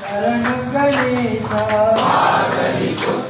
Karan Ganesha Karan Ganesha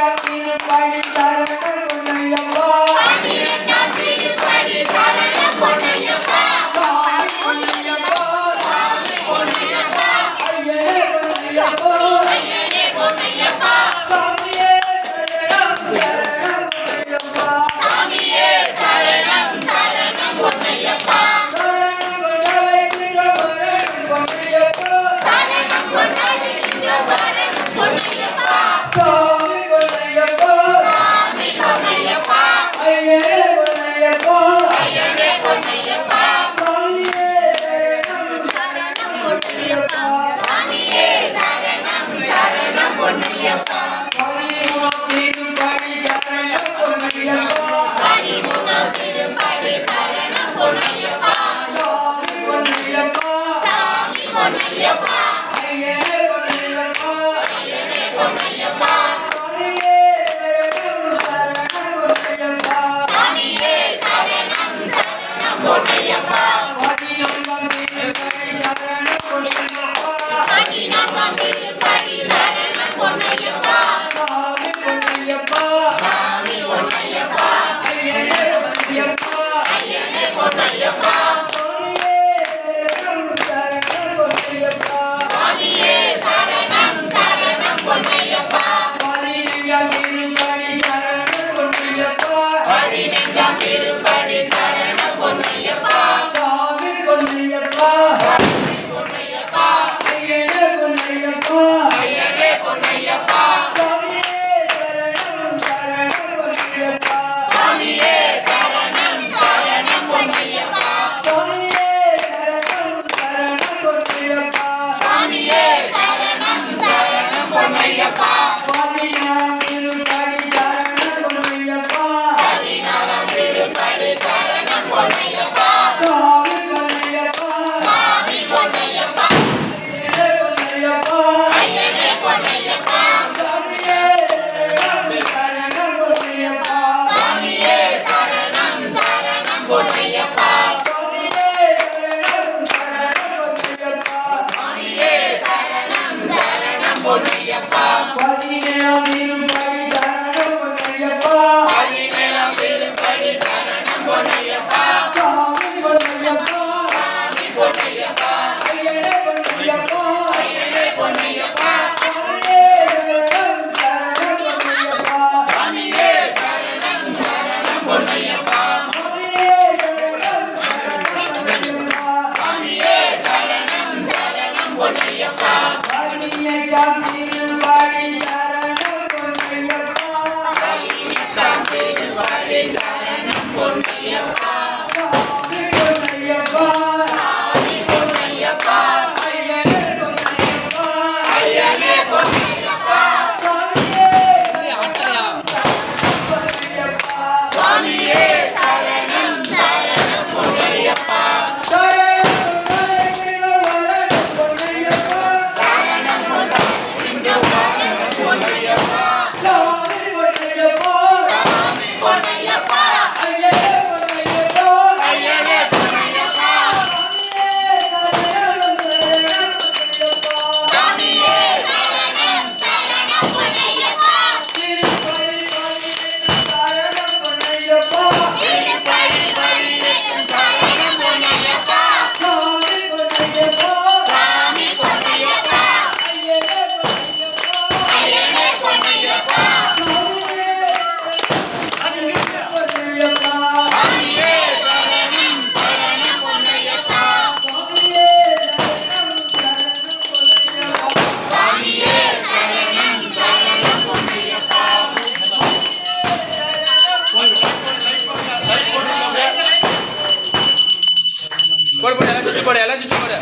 பன்னிரண்டாம் திருப்படி சரணம் பொன்னையப்பா பொழியப்பா பதினேழு जाती போடு போடு எல்லாம் சுற்றி போடு.